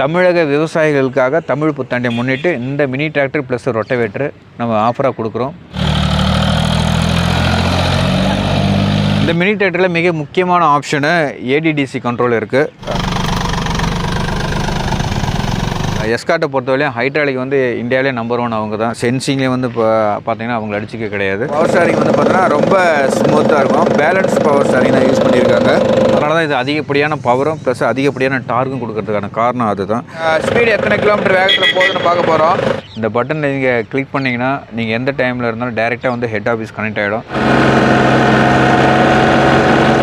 தமிழக விவசாயிகளுக்காக தமிழ் புத்தாண்டை முன்னிட்டு இந்த மினி டிராக்டர் ப்ளஸ் ரொட்டவேட்டர் நம்ம ஆஃபராக கொடுக்குறோம். இந்த மினி டிராக்டரில் மிக முக்கியமான ஆப்ஷனு ஏடிடிசி கண்ட்ரோல் இருக்குது எஸ்காட்டை பொறுத்தவரையும் ஹைட்ராலிக் வந்து இந்தியாவிலே நம்பர் ஒன் அவங்க தான் சென்சிங்லேயே வந்து இப்போ பார்த்தீங்கன்னா அவங்க அடிச்சிக்க கிடையாது. பவர் ஸ்டாரிங் வந்து பார்த்தீங்கன்னா ரொம்ப ஸ்மூத்தாக இருக்கும். பேலன்ஸ் பவர் ஸ்டாரிங் தான் யூஸ் பண்ணியிருக்காங்க. அதனால தான் இது அதிகப்படியான பவரும் ப்ளஸ் அதிகப்படியான டார்க்கும் கொடுக்கறதுக்கான காரணம் அதுதான். ஸ்பீடு எத்தனை கிலோமீட்டர் வேகத்தில் போகுதுன்னு பார்க்க போகிறோம் இந்த பட்டன் நீங்கள் கிளிக் பண்ணிங்கன்னா நீங்கள் எந்த டைமில் இருந்தாலும் டேரெக்டாக வந்து ஹெட் ஆஃபீஸ் கனெக்ட் ஆகிடும்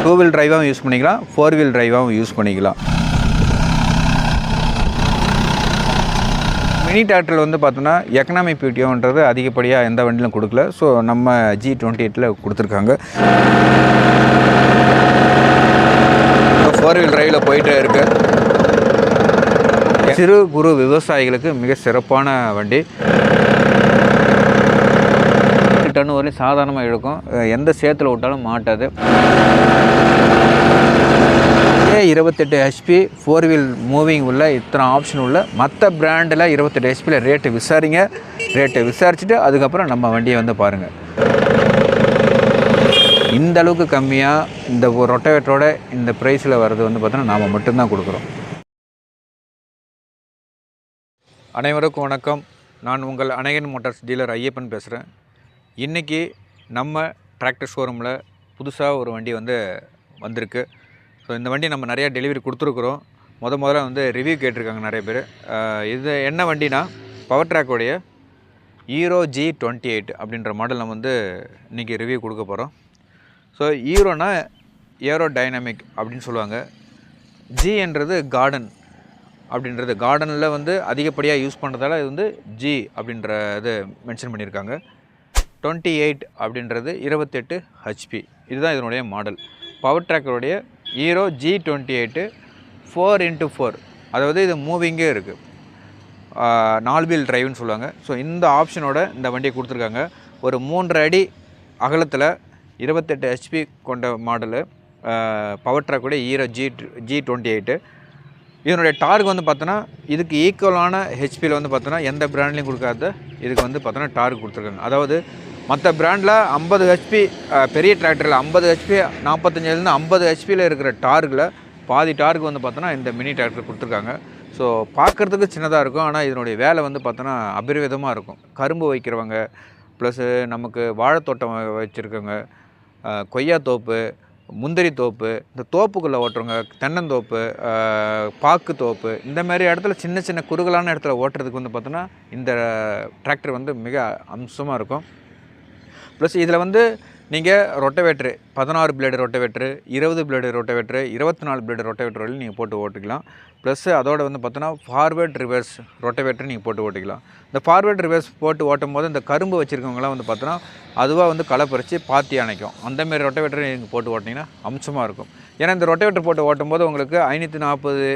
டூ வீல் டிரைவாகவும் யூஸ் பண்ணிக்கலாம். ஃபோர் வீல் டிரைவாகவும் யூஸ் பண்ணிக்கலாம். மினி டிராக்டரில் வந்து பார்த்தோன்னா எக்கனாமிக் பிடிஓன்றது அதிகப்படியாக எந்த வண்டியிலும் கொடுக்கல. ஸோ நம்ம ஜி டுவெண்ட்டி எயிட்டில் கொடுத்துருக்காங்க. ஃபோர் வீல் டிரைவில் போயிட்டே இருக்கு. சிறு குறு விவசாயிகளுக்கு மிக சிறப்பான வண்டி. டன் வரையும் சாதாரணமாக இழுக்கும். எந்த சேத்துல விட்டாலும் மாட்டாது. ஏ இருபத்தெட்டு ஹெச்பி ஃபோர் வீல் மூவிங் உள்ள இத்தனை ஆப்ஷன் உள்ள மற்ற பிராண்டில் இருபத்தெட்டு ஹெச்பியில் ரேட்டு விசாரிங்க. ரேட்டை விசாரிச்சுட்டு அதுக்கப்புறம் நம்ம வண்டியை வந்து பாருங்கள் இந்த அளவுக்கு கம்மியாக இந்த ரொட்டவேட்டரோட இந்த ப்ரைஸில் வர்றது வந்து பார்த்தோன்னா நாம் மட்டும்தான் கொடுக்குறோம். அனைவருக்கும் வணக்கம். நான் உங்கள் அணையன் மோட்டார்ஸ் டீலர் ஐயப்பன் பேசுகிறேன் இன்றைக்கி நம்ம டிராக்டர் ஷோரூமில் புதுசாக ஒரு வண்டி வந்து வந்திருக்கு. ஸோ இந்த வண்டி நம்ம நிறையா டெலிவரி கொடுத்துருக்குறோம். முத முதல்ல வந்து ரிவ்யூ கேட்டிருக்காங்க நிறைய பேர். இது என்ன வண்டினா பவர் ட்ராக்கோடைய ஹீரோ ஜி டுவெண்ட்டி எயிட் அப்படின்ற மாடல் நம்ம வந்து இன்றைக்கி ரிவ்யூ கொடுக்க போகிறோம் ஸோ ஈரோனா ஏரோ டைனமிக் அப்படின்னு சொல்லுவாங்க. ஜின்றது கார்டன் அப்படின்றது. கார்டனில் வந்து அதிகப்படியாக யூஸ் பண்ணுறதால இது வந்து ஜி அப்படின்ற இது மென்ஷன் பண்ணியிருக்காங்க. டுவெண்ட்டி எயிட் அப்படின்றது இருபத்தெட்டு ஹெச்பி இதுதான் இதனுடைய model power ட்ராக்கருடைய Hero G twenty eight four into four அதாவது இது மூவிங்கே இருக்குது நாலு வீல் டிரைவ்னு சொல்லுவாங்க. ஸோ இந்த ஆப்ஷனோட இந்த வண்டியை கொடுத்துருக்காங்க. ஒரு மூன்றரை அடி அகலத்தில் இருபத்தெட்டு ஹெச்பி கொண்ட மாடலு பவர் கூட Hero G G twenty eight இதனுடைய டார்க் வந்து பார்த்தோன்னா இதுக்கு ஈக்குவலான ஹெச்பியில் வந்து பார்த்தோன்னா எந்த பிராண்ட்லையும் கொடுக்காத இதுக்கு வந்து பார்த்தோன்னா டார்க் கொடுத்துருக்காங்க. அதாவது மற்ற பிராண்டில் ஐம்பது ஹெச்பி பெரிய டிராக்டரில் ஐம்பது ஹெச்பி நாற்பத்தஞ்சிலேருந்து ஐம்பது ஹெச்பியில் இருக்கிற டார்கில் பாதி டார்க் வந்து பார்த்தோன்னா இந்த மினி டிராக்டர் கொடுத்துருக்காங்க. ஸோ பார்க்குறதுக்கு சின்னதாக இருக்கும். ஆனால் இதனுடைய வேலை வந்து பார்த்தோன்னா அபரிவிதமாக இருக்கும். கரும்பு வைக்கிறவங்க ப்ளஸ்ஸு நமக்கு வாழைத்தோட்டம் வச்சுருக்கவங்க கொய்யா தோப்பு முந்திரி தோப்பு இந்த தோப்புக்குள்ளே ஓட்டுறவங்க தென்னந்தோப்பு பாக்கு தோப்பு இந்த மாதிரி இடத்துல சின்ன சின்ன குறுகலான இடத்துல ஓட்டுறதுக்கு வந்து பார்த்தோன்னா இந்த டிராக்டர் வந்து மிக அம்சமாக இருக்கும். ப்ளஸ் இதில் வந்து நீங்கள் ரொட்டவேட்ரு பதினாறு பிளேடு ரொட்டவேட்ரு இருபது பிளேடு ரொட்டவேட்ரு இருபத்தி நாலு பிளேடு ரொட்டவேட்ரு வரையும் நீங்கள் போட்டு ஓட்டிக்கலாம். ப்ளஸ் அதோட வந்து பார்த்தோன்னா ஃபார்வேர்ட் ரிவர்ஸ் ரொட்டவேட்டர் நீங்கள் போட்டு ஓட்டிக்கலாம். இந்த ஃபார்வேர்ட் ரிவர்ஸ் போட்டு ஓட்டும் போது இந்த கரும்பு வச்சுருக்கவங்களாம் வந்து பார்த்தோன்னா அதுவாக வந்து களை பறித்து பாத்தி அணைக்கும். அந்தமாரி ரொட்டவேட்டர் நீங்கள் போட்டு ஓட்டினீங்கன்னா அம்சமாக இருக்கும். ஏன்னா இந்த ரொட்டவேட்டர் போட்டு ஓட்டும் போது உங்களுக்கு ஐநூற்றி நாற்பது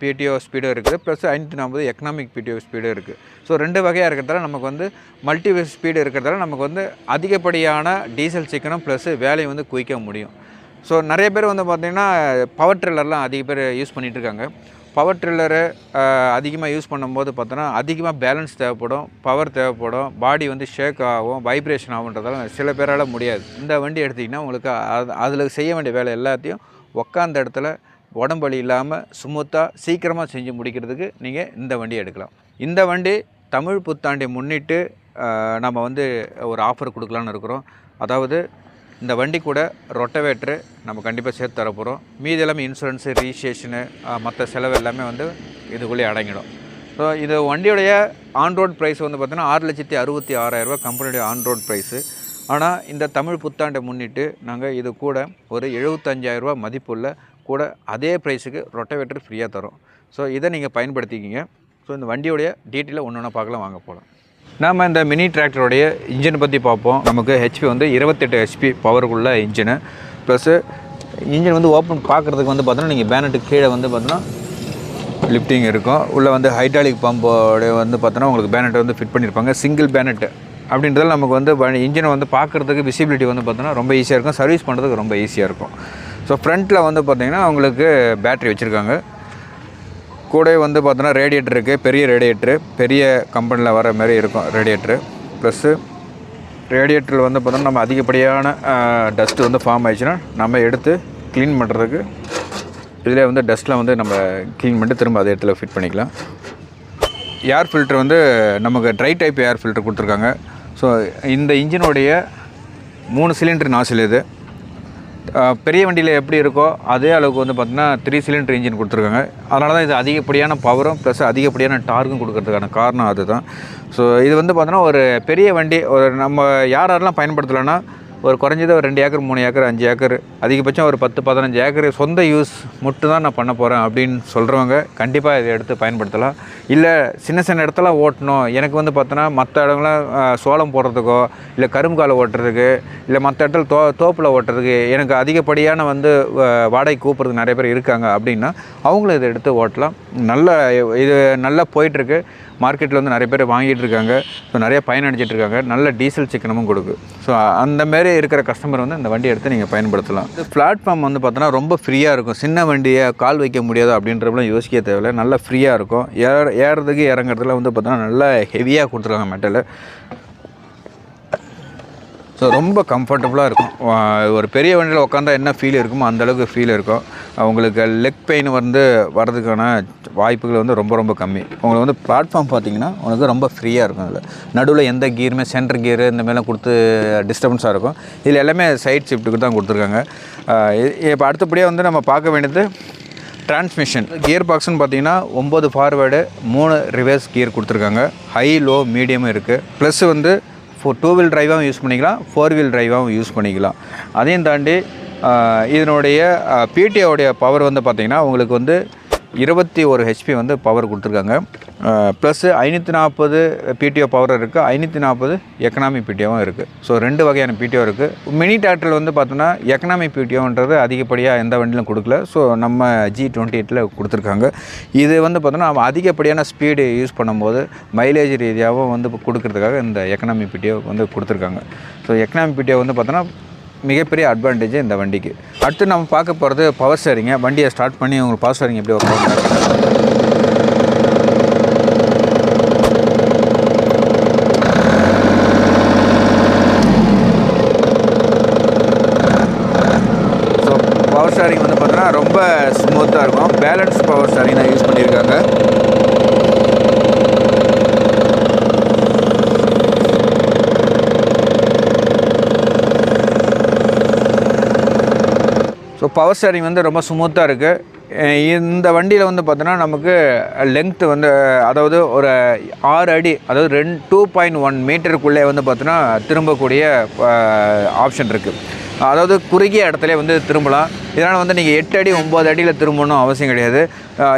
பிடிஓ ஸ்பீடும் இருக்குது. ப்ளஸ் ஐநூற்றி நாற்பது எக்கனாமிக் பிடிஓ ஸ்பீடும் இருக்குது ஸோ ரெண்டு வகையாக இருக்கிறதால நமக்கு வந்து மல்டி ஸ்பீடு இருக்கிறதால நமக்கு வந்து அதிகப்படியான டீசல் சிக்கனம் ப்ளஸ் வேலையை வந்து குயிக்க முடியும். ஸோ நிறைய பேர் வந்து பார்த்திங்கன்னா பவர் ட்ரில்லர்லாம் அதிக பேர் யூஸ் பண்ணிகிட்டு இருக்காங்க பவர் ட்ரில்லரு அதிகமாக யூஸ் பண்ணும்போது பார்த்தோன்னா அதிகமாக பேலன்ஸ் தேவைப்படும் பவர் தேவைப்படும் பாடி வந்து ஷேக் ஆகும் வைப்ரேஷன் ஆகுன்றதால சில பேரால் முடியாது. இந்த வண்டி எடுத்திங்கன்னா உங்களுக்கு அது அதில் செய்ய வேண்டிய வேலை எல்லாத்தையும் உக்காந்த இடத்துல உடம்பலி இல்லாமல் ஸ்மூத்தாக சீக்கிரமாக செஞ்சு முடிக்கிறதுக்கு நீங்கள் இந்த வண்டி எடுக்கலாம். இந்த வண்டி தமிழ் புத்தாண்டை முன்னிட்டு நம்ம வந்து ஒரு ஆஃபர் கொடுக்கலான்னு இருக்கிறோம். அதாவது இந்த வண்டி கூட ரொட்டவேட்ரு. நம்ம கண்டிப்பாக சேர்த்து தரப்போகிறோம் மீதி எல்லாமே இன்சூரன்ஸு ரிஜிஸ்ட்ரேஷனு மற்ற செலவு எல்லாமே வந்து இதுக்குள்ளே அடங்கிடும். ஸோ இது வண்டியுடைய ஆன்ரோட் ப்ரைஸ் வந்து பார்த்திங்கன்னா ஆறு லட்சத்தி அறுபத்தி ஆறாயிரரூபா கம்பெனியுடைய ஆன்ரோட் ப்ரைஸு. ஆனால் இந்த தமிழ் புத்தாண்டை முன்னிட்டு நாங்கள் இது கூட ஒரு எழுபத்தஞ்சாயிரரூபா மதிப்புள்ள கூட அதே ப்ரைஸுக்கு ரொட்டவேட்டர் ஃப்ரீயாக தரோம். ஸோ இதை நீங்கள் பயன்படுத்திக்கிங்க. ஸோ இந்த வண்டியோடைய டீட்டெயிலை ஒன்று ஒன்றா பார்க்கலாம். வாங்க போகலாம் நாம் இந்த மினி டிராக்டருடைய இன்ஜினை பற்றி பார்ப்போம். நமக்கு ஹெச்பி வந்து இருபத்தெட்டு ஹெச்பி பவருக்குள்ள இன்ஜினு ப்ளஸ்ஸு இன்ஜின் வந்து ஓப்பன் பார்க்குறதுக்கு வந்து பார்த்தோன்னா நீங்கள் பேனட்டுக்கு கீழே வந்து பார்த்தோன்னா லிஃப்டிங் இருக்கும். உள்ளே வந்து ஹைட்ராலிக் பம்போட வந்து பார்த்தோன்னா உங்களுக்கு பேனட்டை வந்து ஃபிட் பண்ணியிருப்பாங்க சிங்கிள் பேனட்டு அப்படின்றதால் நமக்கு வந்து இன்ஜினை வந்து பார்க்குறதுக்கு விசிபிலிட்டி வந்து பார்த்தோன்னா ரொம்ப ஈஸியாக இருக்கும். சர்வீஸ் பண்ணுறதுக்கு ரொம்ப ஈஸியாக இருக்கும். ஸோ ஃப்ரண்ட்டில் வந்து பார்த்தீங்கன்னா உங்களுக்கு பேட்ரி வச்சுருக்காங்க. கூட வந்து பார்த்தோன்னா ரேடியேட்டர் இருக்குது பெரிய ரேடியேட்ரு பெரிய கம்பெனியில் வர மாதிரி இருக்கும் ரேடியேட்ரு ப்ளஸ்ஸு ரேடியேட்டரில் வந்து பார்த்தோன்னா நம்ம அதிகப்படியான டஸ்ட்டு வந்து ஃபார்ம் ஆயிடுச்சுன்னா நம்ம எடுத்து க்ளீன் பண்ணுறதுக்கு இதில் வந்து டஸ்ட்டில் வந்து நம்ம க்ளீன் பண்ணிட்டு திரும்ப அதே இடத்துல ஃபிட் பண்ணிக்கலாம். ஏர் ஃபில்டர் வந்து நமக்கு ட்ரை டைப் ஏர் ஃபில்டர் கொடுத்துருக்காங்க. ஸோ இந்த இன்ஜினுடைய மூணு சிலிண்டர் நாசில் இது. பெரிய வண்டியில் எப்படி இருக்கோ அதே அளவுக்கு வந்து பார்த்திங்கன்னா த்ரீ சிலிண்டர் இன்ஜின் கொடுத்துருக்காங்க. அதனால தான் இது அதிகப்படியான பவரும் ப்ளஸ் அதிகப்படியான டார்க்கும் கொடுக்கறதுக்கான காரணம் அதுதான். ஸோ இது வந்து பார்த்தோன்னா ஒரு பெரிய வண்டி ஒரு நம்ம யார் யாரெல்லாம் பயன்படுத்தலைன்னா ஒரு குறைஞ்சது ஒரு ரெண்டு ஏக்கர் மூணு ஏக்கர் அஞ்சு ஏக்கர் அதிகபட்சம் ஒரு பத்து பதினஞ்சு ஏக்கர் சொந்த யூஸ் மட்டும் தான் நான் பண்ண போகிறேன் அப்படின்னு சொல்கிறவங்க கண்டிப்பாக இதை எடுத்து பயன்படுத்தலாம். இல்லை சின்ன சின்ன இடத்துல ஓட்டணும். எனக்கு வந்து பார்த்தோன்னா மற்ற இடங்கள்லாம் சோளம் போடுறதுக்கோ இல்லை கரும்புகாலை ஓட்டுறதுக்கு இல்லை மற்ற இடத்துல தோ தோப்பில் ஓட்டுறதுக்கு எனக்கு அதிகப்படியான வந்து வாடகை கூப்பிட்றதுக்கு நிறைய பேர் இருக்காங்க அப்படின்னா அவங்களும் இதை எடுத்து ஓட்டலாம். நல்ல இது நல்லா போயிட்டுருக்கு. மார்க்கெட்டில் வந்து நிறைய பேர் வாங்கிட்டு இருக்காங்க ஸோ நிறைய பயனடைஞ்சிட்டு இருக்காங்க நல்ல டீசல் சிக்கனமும் கொடுக்கு. ஸோ அந்த மாரி இருக்கிற கஸ்டமர் வந்து இந்த வண்டி எடுத்து நீங்கள் பயன்படுத்தலாம். இந்த பிளாட்ஃபார்ம் வந்து பார்த்தோன்னா ரொம்ப ஃப்ரீயாக இருக்கும். சின்ன வண்டியை கால் வைக்க முடியாது அப்படின்றப்பெல்லாம் யோசிக்க தேவையில்லை. நல்லா ஃப்ரீயாக இருக்கும். ஏற ஏறதுக்கு இறங்குறதுல வந்து பார்த்தோன்னா நல்லா ஹெவியாக கொடுத்துருக்காங்க மெட்டலை ஸோ ரொம்ப கம்ஃபர்டபுளாக இருக்கும். ஒரு பெரிய வண்டியில் உட்காந்தா என்ன ஃபீல் இருக்குமோ அந்த அளவுக்கு ஃபீல் இருக்கும். உங்களுக்கு லெக் பெயின் வந்து வர்றதுக்கான வாய்ப்புகள் வந்து ரொம்ப ரொம்ப கம்மி. உங்களுக்கு வந்து பிளாட்ஃபார்ம் பார்த்தீங்கன்னா உங்களுக்கு ரொம்ப ஃப்ரீயாக இருக்கும் அதில். நடுவில் எந்த கீருமே சென்டர் கீரு இந்த மாதிரிலாம் கொடுத்து டிஸ்டர்பன்ஸாக இருக்கும். இதில் எல்லாமே சைட் ஷிஃப்ட்டுக்கு தான் கொடுத்துருக்காங்க. இப்போ அடுத்தபடியாக வந்து நம்ம பார்க்க வேண்டியது டிரான்ஸ்மிஷன் கியர் பாக்ஸ்னு பார்த்தீங்கன்னா ஒம்பது ஃபார்வேர்டு மூணு ரிவர்ஸ் கியர் கொடுத்துருக்காங்க. ஹை லோ மீடியமும் இருக்குது ப்ளஸ் வந்து ஃபோர் டூ வீல் டிரைவாகவும் யூஸ் பண்ணிக்கலாம் ஃபோர் வீல் டிரைவாகவும் யூஸ் பண்ணிக்கலாம். அதையும் தாண்டி இதனுடைய பிடிஓடைய பவர் வந்து பார்த்திங்கன்னா உங்களுக்கு வந்து இருபத்தி ஒரு ஹெச்பி வந்து பவர் கொடுத்துருக்காங்க. ப்ளஸ்ஸு ஐநூற்றி நாற்பது பிடிஓ பவர் இருக்குது ஐநூற்றி நாற்பது எக்கனாமி பிடிஓவும் இருக்குது ஸோ ரெண்டு வகையான பிடிஓ இருக்குது மினி டிராக்டரில் வந்து பார்த்தோன்னா எக்கனாமி பிடிஓன்றது அதிகப்படியாக எந்த வண்டியிலும் கொடுக்கல. ஸோ நம்ம ஜி டுவெண்ட்டி எயிட்டில் கொடுத்துருக்காங்க. இது வந்து பார்த்தோன்னா அதிகப்படியான ஸ்பீடு யூஸ் பண்ணும்போது மைலேஜ் ரீதியாகவும் வந்து கொடுக்கறதுக்காக இந்த எக்கனாமி பிடிஓ வந்து கொடுத்துருக்காங்க. ஸோ எக்கனாமி பிடிஓ வந்து பார்த்தோன்னா மிகப்பெரிய அட்வான்டேஜ் இந்த வண்டிக்கு. அடுத்து நம்ம பார்க்க போகிறது பவர் ஸ்டேரிங்க வண்டியை ஸ்டார்ட் பண்ணி உங்களுக்கு பவர் ஸ்டேரிங் எப்படி ஒர்க் ஸோ பவர் ஸ்டாரிங் வந்து பார்த்தோன்னா ரொம்ப ஸ்மூத்தாக இருக்கும். பேலன்ஸ் பவர் ஸ்டாரிங் தான் யூஸ் பண்ணியிருக்காங்க. ஸோ பவர் ஸ்டேரிங் வந்து ரொம்ப ஸ்மூத்தாக இருக்குது இந்த வண்டியில் வந்து பார்த்தோன்னா நமக்கு லென்த்து வந்து அதாவது ஒரு ஆறு அடி அதாவது ரெண்டு டூ பாயிண்ட் ஒன் மீட்டருக்குள்ளே வந்து பார்த்தோன்னா திரும்பக்கூடிய ஆப்ஷன் இருக்குது அதாவது குறுகிய இடத்துல வந்து திரும்பலாம். இதனால் வந்து நீங்கள் எட்டு அடி ஒம்பது அடியில் திரும்பணும் அவசியம் கிடையாது.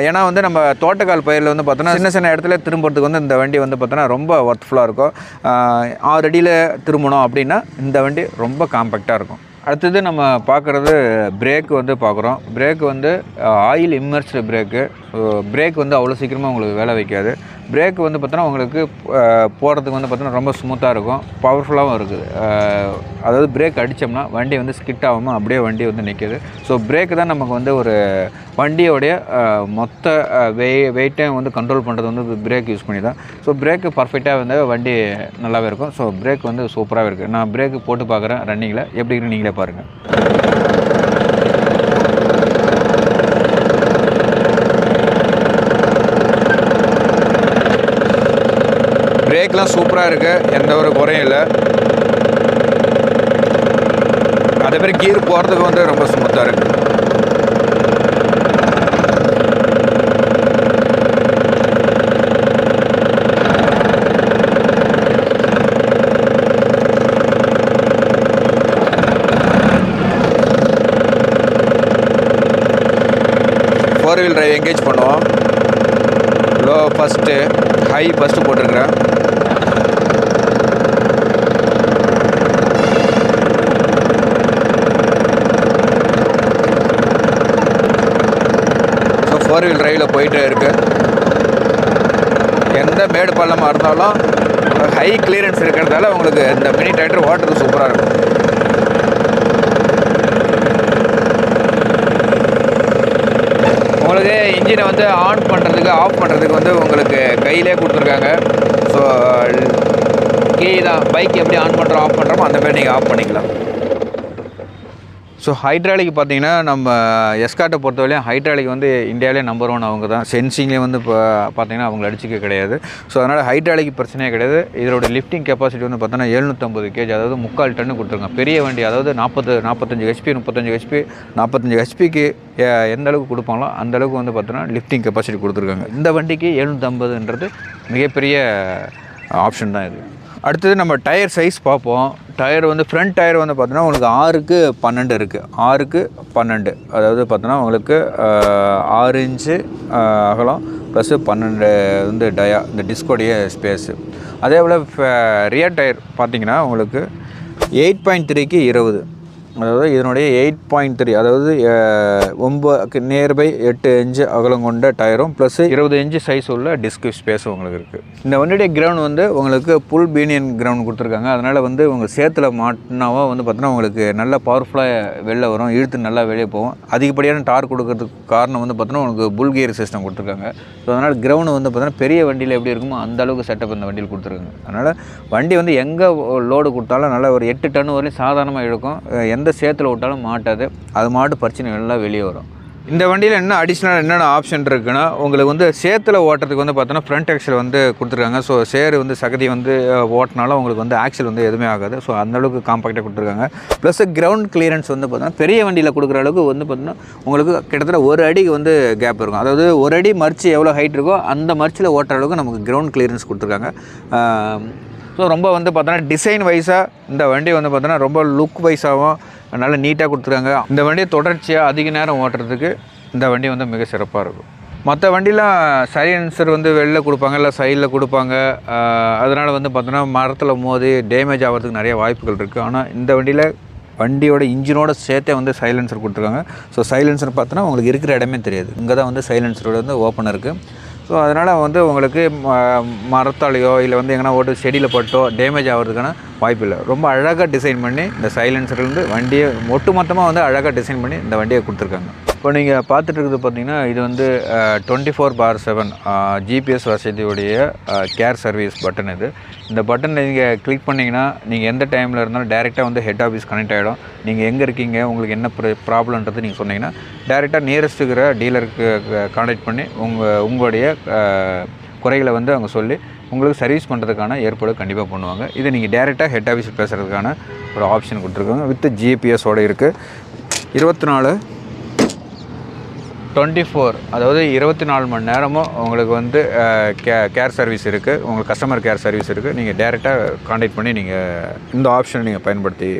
ஏன்னா வந்து நம்ம தோட்டக்கால் பயிரில் வந்து பார்த்தோன்னா சின்ன சின்ன இடத்துல திரும்புறதுக்கு வந்து இந்த வண்டி வந்து பார்த்தோன்னா ரொம்ப ஒர்த்ஃபுல்லாக இருக்கும். ஆறு அடியில் திரும்பணும் அப்படின்னா இந்த வண்டி ரொம்ப காம்பேக்டாக இருக்கும். அடுத்தது நம்ம பார்க்குறது பிரேக் வந்து பார்க்குறோம். பிரேக் வந்து ஆயில் இம்மர்ஸ்டு பிரேக்கு பிரேக் வந்து அவ்வளோ சீக்கிரமாக உங்களுக்கு வேலை வைக்காது. பிரேக் வந்து பார்த்தோன்னா உங்களுக்கு போகிறதுக்கு வந்து பார்த்தோன்னா ரொம்ப ஸ்மூத்தாக இருக்கும். பவர்ஃபுல்லாகவும் இருக்குது. அதாவது பிரேக் அடித்தோம்னா வண்டி வந்து ஸ்கிட் ஆகாமல் அப்படியே வண்டி வந்து நிற்கிது ஸோ பிரேக் தான் நமக்கு வந்து ஒரு வண்டியோடைய மொத்த வெய் வெயிட்டையும் வந்து கண்ட்ரோல் பண்ணுறது வந்து பிரேக் யூஸ் பண்ணி தான். ஸோ பிரேக்கு பர்ஃபெக்டாக வந்து வண்டி நல்லாவே இருக்கும். ஸோ பிரேக் வந்து சூப்பராகவே இருக்குது நான் பிரேக்கு போட்டு பார்க்குறேன். ரன்னிங்கில் எப்படி இருக்குன்னு நீங்களே பாருங்கள் பிரேக்லாம் சூப்பராக இருக்குது எந்த ஒரு குறையும் இல்லை. அதே மாதிரி கீர் போகிறதுக்கு வந்து ரொம்ப ஸ்மூத்தாக இருக்குது ஃபோர் வீல் டிரைவ் எங்கேஜ் பண்ணுவோம். லோ ஃபஸ்ட்டு ஹை ஃபஸ்ட்டு போட்டிருக்கிறேன் ஸோ ஃபோர் வீல் டிரைவில் போயிட்டே இருக்கு. எந்த மேடு பள்ளமாக இருந்தாலும் ஹை கிளியரன்ஸ் இருக்கிறதால உங்களுக்கு இந்த மினி டிராக்டர் ஓட்டுறது சூப்பராக இருக்கும். உங்களுக்கு இன்ஜினை வந்து ஆன் பண்ணுறதுக்கு ஆஃப் பண்ணுறதுக்கு வந்து உங்களுக்கு கையிலே கொடுத்துருக்காங்க. ஸோ கீ தான் பைக் எப்படி ஆன் பண்ணுறோம் ஆஃப் பண்ணுறோமோ அந்த மாதிரி நீங்கள் ஆஃப் பண்ணிக்கலாம். ஸோ ஹைட்ராலிக் பார்த்தீங்கன்னா நம்ம எஸ்காட்டை பொறுத்தவரையும் ஹைட்ராலிக் வந்து இந்தியாவிலே நம்பர் ஒன் அவங்க தான். சென்சிங்லேயே வந்து இப்போ பார்த்தீங்கன்னா அவங்கள அடிச்சிக்க கிடையாது. ஸோ அதனால் ஹைட்ராலிக் பிரச்சனையே கிடையாது. இதோட லிஃப்டிங் கெப்பாசிட்டி வந்து பார்த்தோன்னா எழுநூற்றம்பது கேஜ் அதாவது முக்கால் டன்னு கொடுத்துருங்க. பெரிய வண்டி அதாவது நாற்பது நாற்பத்தஞ்சு ஹெச்பி முப்பத்தஞ்சு ஹெச்பி நாற்பத்தஞ்சு ஹெச்பிக்கு எந்த அளவுக்கு கொடுப்பாங்களோ அந்த அளவுக்கு வந்து பார்த்தோன்னா லிஃப்டிங் கெப்பாசிட்டி கொடுத்துருக்காங்க. இந்த வண்டிக்கு எழுநூற்றம்பதுன்றது மிகப்பெரிய ஆப்ஷன் தான் இது. அடுத்தது நம்ம டயர் சைஸ் பார்ப்போம். டயர் வந்து ஃப்ரண்ட் டயர் வந்து பார்த்தோன்னா உங்களுக்கு ஆறுக்கு பன்னெண்டு இருக்குது ஆறுக்கு பன்னெண்டு. அதாவது பார்த்தோன்னா உங்களுக்கு ஆறு இன்ச்சு அகலம் ப்ளஸ்ஸு பன்னெண்டு வந்து டயா இந்த டிஸ்கோடைய ஸ்பேஸு அதே போல் ரியர் டயர் பார்த்தீங்கன்னா உங்களுக்கு எயிட் பாயிண்ட் த்ரீக்கு இருபது. அதாவது இதனுடைய எயிட் பாயிண்ட் த்ரீ அதாவது ஒம்பது நியர்பை எட்டு இன்ச்சு அகலம் கொண்ட டயரும் ப்ளஸ் இருபது இன்ச்சு சைஸ் உள்ள டிஸ்க் ஸ்பேஸும் உங்களுக்கு இருக்குது இந்த வண்டியுடைய கிரவுண்ட் வந்து உங்களுக்கு புல் பீனியன் கிரவுண்ட் கொடுத்துருக்காங்க. அதனால் வந்து உங்கள் சேத்துல மாட்டினாவோ வந்து பார்த்தோன்னா உங்களுக்கு நல்ல பவர்ஃபுல்லாக வெளில வரும் இழுத்து நல்லா வெளியே போகும். அதிகப்படியான டார் கொடுக்கறதுக்கு காரணம் வந்து பார்த்தோன்னா உங்களுக்கு புல் கியர் சிஸ்டம் கொடுத்துருக்காங்க. ஸோ அதனால் கிரவுண்டு வந்து பார்த்தோன்னா பெரிய வண்டியில் எப்படி இருக்குமோ அந்த அளவுக்கு செட்டப் இந்த வண்டியில் கொடுத்துருக்காங்க. அதனால் வண்டி வந்து எங்கே லோடு கொடுத்தாலும் நல்லா ஒரு எட்டு டன் வரையும் சாதாரணமாக இழுக்கும். எந்த எந்த சேத்துல விட்டாலும் மாட்டாது. அது மாட்டு பிரச்சனை எல்லாம் வெளியே வரும். இந்த வண்டியில் என்ன அடிஷ்னல் என்னென்ன ஆப்ஷன் இருக்குன்னா உங்களுக்கு வந்து சேத்தில் ஓட்டுறதுக்கு வந்து பார்த்தோன்னா ஃப்ரண்ட் ஆக்சல் வந்து கொடுத்துருக்காங்க. ஸோ சேரு வந்து சகதி வந்து ஓட்டினாலும் உங்களுக்கு வந்து ஆக்சல் வந்து எதுவுமே ஆகாது. ஸோ அந்த அளவுக்கு காம்பாக்டாக கொடுத்துருக்காங்க. ப்ளஸ் கிரவுண்ட் கிளியரன்ஸ் வந்து பார்த்தோன்னா பெரிய வண்டியில் கொடுக்குற அளவுக்கு வந்து பார்த்தோன்னா உங்களுக்கு கிட்டத்தட்ட ஒரு அடிக்கு வந்து கேப் இருக்கும். அதாவது ஒரு அடி மர்ச்சி எவ்வளோ ஹைட் இருக்கோ அந்த மர்ச்சில் ஓட்டுற அளவுக்கு நமக்கு கிரவுண்ட் கிளியரன்ஸ் கொடுத்துருக்காங்க. ஸோ ரொம்ப வந்து பார்த்தோன்னா டிசைன் வைஸாக இந்த வண்டி வந்து பார்த்தோன்னா ரொம்ப லுக் வைஸாகவும் அதனால் நீட்டாக கொடுத்துருக்காங்க. இந்த வண்டியை தொடர்ச்சியாக அதிக நேரம் ஓட்டுறதுக்கு இந்த வண்டி வந்து மிக சிறப்பாக இருக்கும். மற்ற வண்டிலாம் சைலன்சர் வந்து வெளில கொடுப்பாங்க இல்லை சைடில் கொடுப்பாங்க. அதனால் வந்து பார்த்தோன்னா மரத்தில் மோதி டேமேஜ் ஆகிறதுக்கு நிறைய வாய்ப்புகள் இருக்குது ஆனால் இந்த வண்டியில் வண்டியோட இன்ஜினோட சேர்த்தே வந்து சைலன்சர் கொடுத்துருக்காங்க. ஸோ சைலன்சர் பார்த்தோன்னா உங்களுக்கு இருக்கிற இடமே தெரியாது. இங்கே தான் வந்து சைலன்சரோட வந்து ஓப்பன் இருக்குது ஸோ அதனால் வந்து உங்களுக்கு ம- மரத்தாலேயோ இல்லை வந்து எங்கன்னா ஓட்டு செடியில் பட்டோ டேமேஜ் ஆகிறதுக்கான வாய்ப்பு இல்லை. ரொம்ப அழகாக டிசைன் பண்ணி இந்த சைலன்சர்லேருந்து வண்டியை ஒட்டு மொத்தமாக வந்து அழகாக டிசைன் பண்ணி இந்த வண்டியை கொடுத்துருக்காங்க. இப்போ நீங்கள் பார்த்துட்டு பார்த்தீங்கன்னா இது வந்து twenty four bar seven GPS வசதியுடைய care service button இது. இந்த பட்டன் நீங்கள் கிளிக் பண்ணிங்கன்னா நீங்கள் எந்த டைமில் இருந்தாலும் டேரெக்டாக வந்து ஹெட் ஆஃபீஸ் கனெக்ட் ஆகிடும் நீங்கள் எங்கே இருக்கீங்க உங்களுக்கு என்ன ப்ராப்ளம்ன்றது நீங்கள் சொன்னீங்கன்னா டேரெக்டாக நியரஸ்ட் இருக்கிற டீலருக்கு கான்டாக்ட் பண்ணி உங்கள் உங்களுடைய குறைகளை வந்து அவங்க சொல்லி உங்களுக்கு சர்வீஸ் பண்ணுறதுக்கான ஏற்பாடு கண்டிப்பாக பண்ணுவாங்க. இதை நீங்கள் டேரெக்டாக ஹெட் ஆஃபீஸ் பேசுகிறதுக்கான ஒரு ஆப்ஷன் கொடுத்துருக்காங்க. வித் ஜிபிஎஸோடு இருக்குது இருபத்தி நாலு டுவெண்ட்டி ஃபோர் அதாவது இருபத்தி நாலு மணி நேரமும் உங்களுக்கு வந்து கே கேர் சர்வீஸ் இருக்குது உங்களுக்கு கஸ்டமர் கேர் சர்வீஸ் இருக்குது நீங்கள் டேரெக்டாக காண்டாக்ட் பண்ணி நீங்கள் இந்த ஆப்ஷனை நீங்கள் பயன்படுத்தி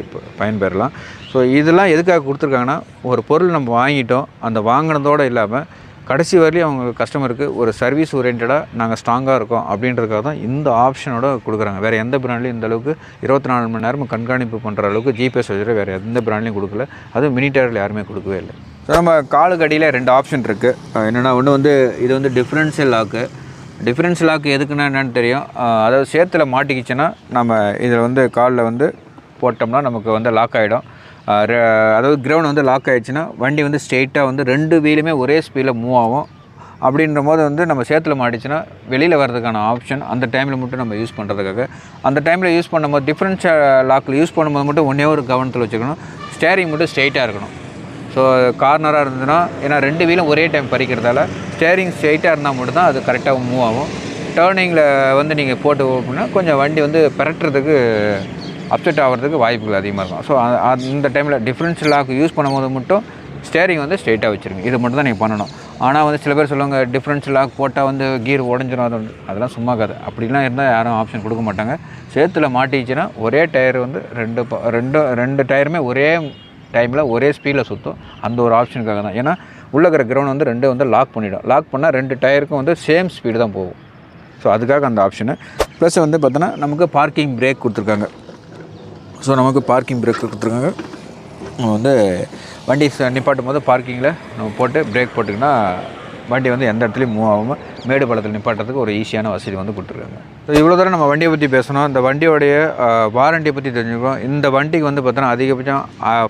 பயன்பெறலாம். ஸோ இதெல்லாம் எதுக்காக கொடுத்துருக்காங்கன்னா ஒரு பொருள் நம்ம வாங்கிட்டோம். அந்த வாங்கினதோடு இல்லாமல் கடைசி வரையும் அவங்க கஸ்டமருக்கு ஒரு சர்வீஸ் ஓரியன்டாக நாங்கள் ஸ்ட்ராங்காக இருக்கோம் அப்படின்றதுக்காக தான் இந்த ஆப்ஷனோட கொடுக்குறாங்க. வேறு எந்த பிராண்ட்லையும் இந்த அளவுக்கு இருபத்தி நாலு மணி நேரமும் கண்காணிப்பு பண்ணுற அளவுக்கு ஜிபிஎஸ் வச்சுட்டு வேறு எந்த பிராண்ட்லையும் கொடுக்கல. அதுவும் மினிடேரில் யாருமே கொடுக்கவே இல்லை. ஸோ நம்ம காலுக்கு அடியில் ரெண்டு ஆப்ஷன் இருக்குது என்னென்னா ஒன்று வந்து இது வந்து டிஃப்ரென்ஷியல் லாக்கு டிஃப்ரென்ஸ் லாக் எதுக்குன்னா என்னென்னு தெரியும். அதாவது சேத்துல மாட்டிக்கிச்சுன்னா நம்ம இதில் வந்து காலில் வந்து போட்டோம்னா நமக்கு வந்து லாக் ஆகிடும் அதாவது கிரவுண்ட் வந்து லாக் ஆகிடுச்சுன்னா வண்டி வந்து ஸ்ட்ரெயிட்டாக வந்து ரெண்டு வீலுமே ஒரே ஸ்பீடில் மூவ் ஆகும். அப்படின்ற போது வந்து நம்ம சேத்துல மாட்டிச்சுன்னா வெளியில் வர்றதுக்கான ஆப்ஷன் அந்த டைமில் மட்டும் நம்ம யூஸ் பண்ணுறதுக்காக அந்த டைமில் யூஸ் பண்ணும்போது டிஃப்ரென்ஸ் லாக்கில் யூஸ் பண்ணும்போது மட்டும் ஒன்றே ஒரு கவனத்தில் வச்சுக்கணும். ஸ்டேரிங் மட்டும் ஸ்ட்ரெயிட்டாக இருக்கணும். ஸோ கார்னராக இருந்ததுன்னா ஏன்னா ரெண்டு வீலும் ஒரே டைம் பறிக்கிறதால ஸ்டேரிங் ஸ்ட்ரெயிட்டாக இருந்தால் மட்டும்தான் அது கரெக்டாக மூவ் ஆகும். டேர்னிங்கில் வந்து நீங்கள் போட்டு அப்படின்னா கொஞ்சம் வண்டி வந்து பெரட்டுறதுக்கு அப்செட் ஆகிறதுக்கு வாய்ப்புகள் அதிகமாக இருக்கும். ஸோ அந்த டைமில் டிஃப்ரென்ஸ் லாக் யூஸ் பண்ணும்போது மட்டும் ஸ்டேரிங் வந்து ஸ்ட்ரெயிட்டாக வச்சுருங்க. இது மட்டும் தான் நீங்கள் பண்ணணும். ஆனால் வந்து சில பேர் சொல்லுவாங்க டிஃப்ரென்ஸ் லாக் போட்டால் வந்து கீர் உடஞ்சிரும் அது வந்து- அதெல்லாம் சும்மா கதை அப்படிலாம் இருந்தால் யாரும் ஆப்ஷன் கொடுக்க மாட்டாங்க. சேத்துல மாட்டிச்சுன்னா ஒரே டயர் வந்து ரெண்டு ப- ரெண்டு ரெண்டு டயருமே ஒரே டைமில் ஒரே ஸ்பீடில் சுற்றும் அந்த ஒரு ஆப்ஷனுக்காக தான். ஏன்னா உள்ளே இருக்கிற கிரவுண்ட் வந்து ரெண்டு வந்து லாக் பண்ணிவிடும் லாக் பண்ணால் ரெண்டு டயருக்கும் வந்து சேம் ஸ்பீடு தான் போகும். ஸோ அதுக்காக அந்த ஆப்ஷனு ப்ளஸ் வந்து பார்த்தோன்னா நமக்கு பார்க்கிங் பிரேக் கொடுத்துருக்காங்க. ஸோ நமக்கு பார்க்கிங் பிரேக் கொடுத்துருக்காங்க. நம்ம வந்து வண்டி ச- நிப்பாட்டும் போது பார்க்கிங்கில் நம்ம போட்டு பிரேக் போட்டிங்கன்னா வண்டி வந்து எந்த இடத்துலையும் மூவ் ஆகாமல் மேடு பள்ளத்தில் நிப்பாட்டுறதுக்கு ஒரு ஈஸியான வசதி வந்து கொடுத்துருக்காங்க. ஸோ இவ்வளோ தூரம் நம்ம வண்டியை பற்றி பேசணும். இந்த வண்டியோடைய வாரண்டியை பற்றி தெரிஞ்சுக்கிறோம் இந்த வண்டிக்கு வந்து பார்த்தோன்னா அதிகபட்சம்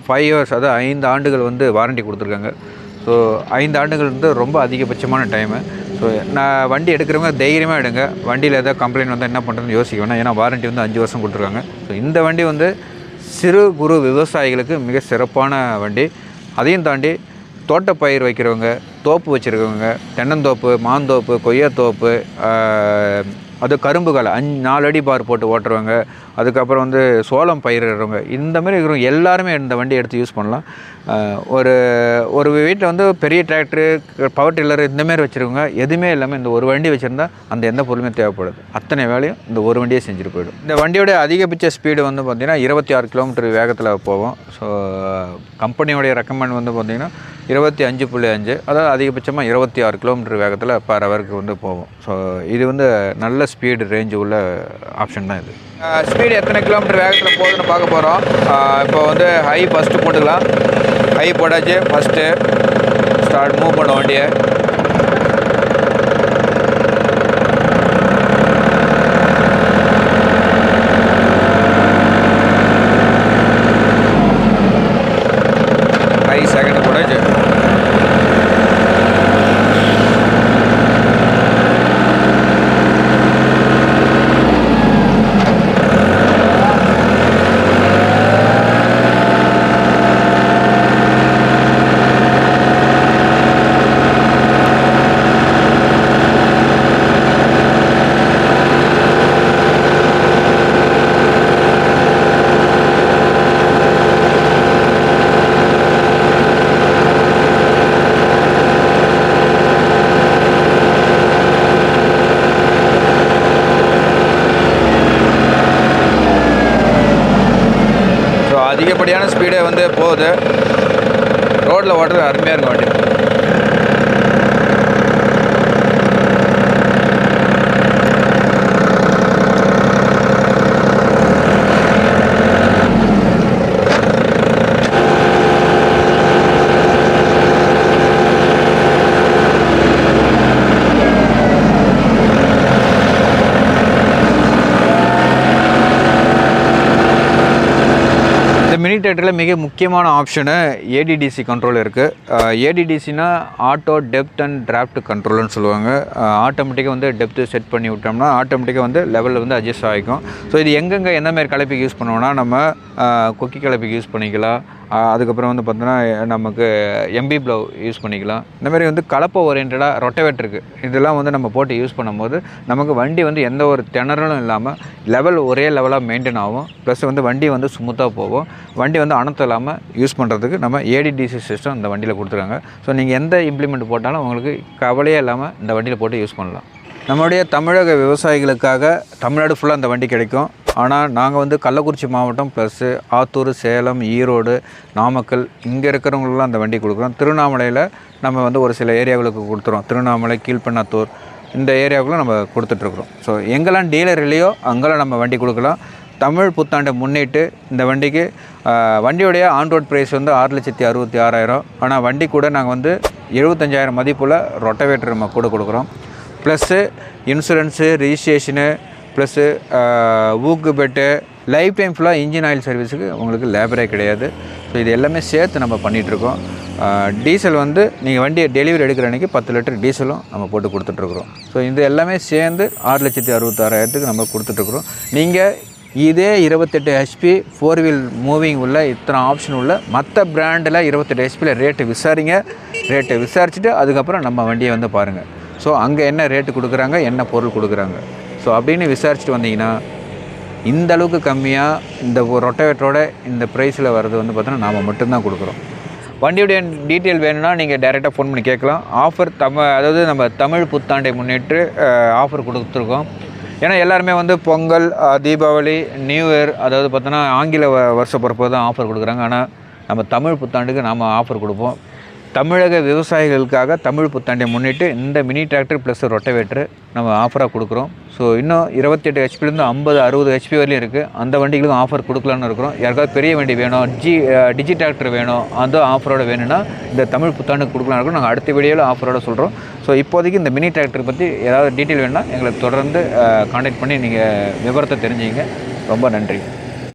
ஃபைவ் இயர்ஸ் அதாவது ஐந்து ஆண்டுகள் வந்து வாரண்டி கொடுத்துருக்காங்க. ஸோ ஐந்து ஆண்டுகள் வந்து ரொம்ப அதிகபட்சமான டைமு ஸோ நான் வண்டி எடுக்கிறவங்க தைரியமாக எடுங்க. வண்டியில் ஏதாவது கம்ப்ளைண்ட் வந்தால் என்ன பண்ணுறதுன்னு யோசிக்க வேணாம். ஏன்னா வாரண்ட்டி வந்து அஞ்சு வருஷம் கொடுத்துருக்காங்க. ஸோ இந்த வண்டி வந்து சிறு குறு விவசாயிகளுக்கு மிக சிறப்பான வண்டி. அதையும் தாண்டி தோட்டப்பயிர் வைக்கிறவங்க தோப்பு வச்சுருக்கவங்க தென்னந்தோப்பு மாந்தோப்பு கொய்யாத்தோப்பு அது கரும்புகளை அஞ்சு நாலு அடி பார் போட்டு ஓட்டுறவங்க அதுக்கப்புறம் வந்து சோளம் பயிரிடுறவங்க இந்த மாதிரி இருக்கிறவங்க எல்லாருமே இந்த வண்டி எடுத்து யூஸ் பண்ணலாம். ஒரு ஒரு வீட்டில் வந்து பெரிய டிராக்டரு பவர் டில்லர் இந்தமாரி வச்சுருக்கவங்க எதுவுமே இல்லாமல் இந்த ஒரு வண்டி வச்சுருந்தா அந்த எந்த பொருளுமே தேவைப்படுது. அத்தனை வேலையும் இந்த ஒரு வண்டியே செஞ்சுட்டு போயிடும். இந்த வண்டியோட அதிகபட்ச ஸ்பீடு வந்து பார்த்திங்கன்னா இருபத்தி ஆறு கிலோமீட்டர் வேகத்தில் போவோம். ஸோ கம்பெனியோடைய ரெக்கமெண்ட் வந்து பார்த்திங்கன்னா இருபத்தி அஞ்சு புள்ளி அஞ்சு அதாவது அதிகபட்சமாக இருபத்தி ஆறு கிலோமீட்டர் வேகத்தில் பர் ஹவருக்கு வந்து போகும். ஸோ இது வந்து நல்ல ஸ்பீடு ரேஞ்சு உள்ள ஆப்ஷன் தான் இது. ஸ்பீடு எத்தனை கிலோமீட்டர் வேகத்தில் போகுதுன்னு பார்க்க போகிறோம் இப்போ வந்து ஹை ஃபஸ்ட்டு போட்டுக்கலாம். ஹை போட்டாச்சு ஃபஸ்ட்டு ஸ்டார்ட் மூவ் பண்ண வண்டியை. ஹை செகண்ட் போட்டாச்சு ஸோ அதிகப்படியான ஸ்பீடே வந்து போகுது. ரோட்டில் ஓட்டுறது அருமையாக இருக்கும் வண்டி. இந்த மிக முக்கியமான ஆப்ஷனு ஏடிடிசி கண்ட்ரோல் இருக்குது ஏடிடிசினா ஆட்டோ டெப்த் அண்ட் டிராஃப்ட் கண்ட்ரோல்னு சொல்லுவாங்க. ஆட்டோமேட்டிக்காக வந்து டெப்த்து செட் பண்ணி விட்டோம்னா ஆட்டோமேட்டிக்காக வந்து லெவலில் வந்து அட்ஜஸ்ட் ஆகிக்கும் ஸோ இது எங்கெங்கே எந்த மாதிரி கலப்பிக்கு யூஸ் பண்ணுவோன்னா நம்ம கொக்கி கலப்பிக்கு யூஸ் பண்ணிக்கலாம். அதுக்கப்புறம் வந்து பார்த்தோன்னா நமக்கு எம்பி ப்ளவ் யூஸ் பண்ணிக்கலாம். இந்த மாதிரி வந்து கலப்பை ஓரியன்டாக ரொட்டவேட் இருக்குது இதெல்லாம் வந்து நம்ம போட்டு யூஸ் பண்ணும்போது நமக்கு வண்டி வந்து எந்த ஒரு திணறலும் இல்லாமல் லெவல் ஒரே லெவலாக மெயின்டைன் ஆகும். ப்ளஸ் வந்து வண்டி வந்து ஸ்மூத்தாக போகும். வண்டி வந்து அனத்தம் இல்லாமல் யூஸ் பண்ணுறதுக்கு நம்ம ஏடிடிசி சிஸ்டம் இந்த வண்டியில் கொடுத்துருக்காங்க. ஸோ நீங்கள் எந்த இம்ப்ளிமெண்ட் போட்டாலும் உங்களுக்கு கவலையே இல்லாமல் இந்த வண்டியில் போட்டு யூஸ் பண்ணலாம். நம்மளுடைய தமிழக விவசாயிகளுக்காக தமிழ்நாடு ஃபுல்லாக அந்த வண்டி கிடைக்கும். ஆனால் நாங்கள் வந்து கள்ளக்குறிச்சி மாவட்டம் ப்ளஸ்ஸு ஆத்தூர் சேலம் ஈரோடு நாமக்கல் இங்கே இருக்கிறவங்களுக்குலாம் அந்த வண்டி கொடுக்குறோம். திருவண்ணாமலையில் நம்ம வந்து ஒரு சில ஏரியாவுகளுக்கு கொடுத்துறோம். திருவண்ணாமலை கீழ்பெண்ணாத்தூர் இந்த ஏரியாவுக்குலாம் நம்ம கொடுத்துட்ருக்குறோம் ஸோ எங்கெல்லாம் டீலர் இல்லையோ அங்கெல்லாம் நம்ம வண்டி கொடுக்கலாம். தமிழ் புத்தாண்டை முன்னிட்டு இந்த வண்டிக்கு வண்டியுடைய வண்டியோடைய ஆன் ரோட் ப்ரைஸ் வந்து ஆறு லட்சத்தி அறுபத்தி ஆறாயிரம். ஆனால் வண்டி கூட நாங்கள் வந்து எழுபத்தஞ்சாயிரம் மதிப்பில் ரொட்டவேட்டர் நம்ம கூட கொடுக்குறோம். ப்ளஸ்ஸு இன்சூரன்ஸு ரிஜிஸ்ட்ரேஷனு ப்ளஸ்ஸு ஊக்கு பெட்டு லைஃப் டைம் ஃபுல்லாக இன்ஜின் ஆயில் சர்வீஸுக்கு உங்களுக்கு லேபரே கிடையாது. ஸோ இது எல்லாமே சேர்த்து நம்ம பண்ணிகிட்ருக்கோம் டீசல் uh, வந்து நீங்கள் வண்டியை டெலிவரி எடுக்கிற அன்றைக்கி பத்து லிட்டர் டீசலும் நம்ம போட்டு கொடுத்துட்ருக்குறோம் ஸோ இது எல்லாமே சேர்ந்து ஆறு லட்சத்தி அறுபத்தாறாயிரத்துக்கு நம்ம கொடுத்துட்ருக்குறோம் நீங்கள் இதே இருபத்தெட்டு ஹெச்பி ஃபோர் வீல் மூவிங் உள்ள இத்தனை ஆப்ஷன் உள்ள மற்ற பிராண்டில் இருபத்தெட்டு ஹெச்பியில் ரேட்டு விசாரிங்க. ரேட்டை விசாரிச்சுட்டு அதுக்கப்புறம் நம்ம வண்டியை வந்து பாருங்கள் ஸோ அங்கே என்ன ரேட்டு கொடுக்குறாங்க என்ன பொருள் கொடுக்குறாங்க. ஸோ அப்படின்னு விசாரிச்சுட்டு வந்தீங்கன்னா இந்த அளவுக்கு கம்மியாக இந்த ரொட்டவேட்டரோட இந்த ப்ரைஸில் வர்றது வந்து பார்த்தோன்னா நாம் மட்டும்தான் கொடுக்குறோம். வண்டியுடைய டீட்டெயில் வேணும்னா நீங்கள் டைரெக்டாக ஃபோன் பண்ணி கேட்கலாம். ஆஃபர் தம அதாவது நம்ம தமிழ் புத்தாண்டை முன்னிட்டு ஆஃபர் கொடுத்துருக்கோம். ஏன்னா எல்லாருமே வந்து பொங்கல் தீபாவளி நியூ இயர் அதாவது பார்த்தோன்னா ஆங்கில வ- வருஷ பிறப்பு தான் ஆஃபர் கொடுக்குறாங்க. ஆனால் நம்ம தமிழ் புத்தாண்டுக்கு நாம் ஆஃபர் கொடுப்போம். தமிழக விவசாயிகளுக்காக தமிழ் புத்தாண்டை முன்னிட்டு இந்த மினி டிராக்டர் ப்ளஸ் ரொட்டவேட்டர் நம்ம ஆஃபராக கொடுக்குறோம். ஸோ இன்னும் இருபத்தெட்டு ஹெச்பிலேருந்து ஐம்பது அறுபது ஹெச்பி வரையும் இருக்குது அந்த வண்டிகளுக்கும் ஆஃபர் கொடுக்கலான்னு இருக்கிறோம். யாருக்காவது பெரிய வண்டி வேணும் ஜி டிஜி டிராக்டர் வேணும் அந்த ஆஃபரோட வேணும்னா இந்த தமிழ் புத்தாண்டுக்கு கொடுக்கலான்னு இருக்கோம் நாங்கள் அடுத்த வீடியோவில் ஆஃபரோட சொல்கிறோம் ஸோ இப்போதைக்கு இந்த மினி டிராக்டர் பற்றி ஏதாவது டீட்டெயில் வேணும்னா எங்களை தொடர்ந்து காண்டாக்ட் பண்ணி நீங்கள் விவரத்தை தெரிஞ்சுங்க ரொம்ப நன்றி.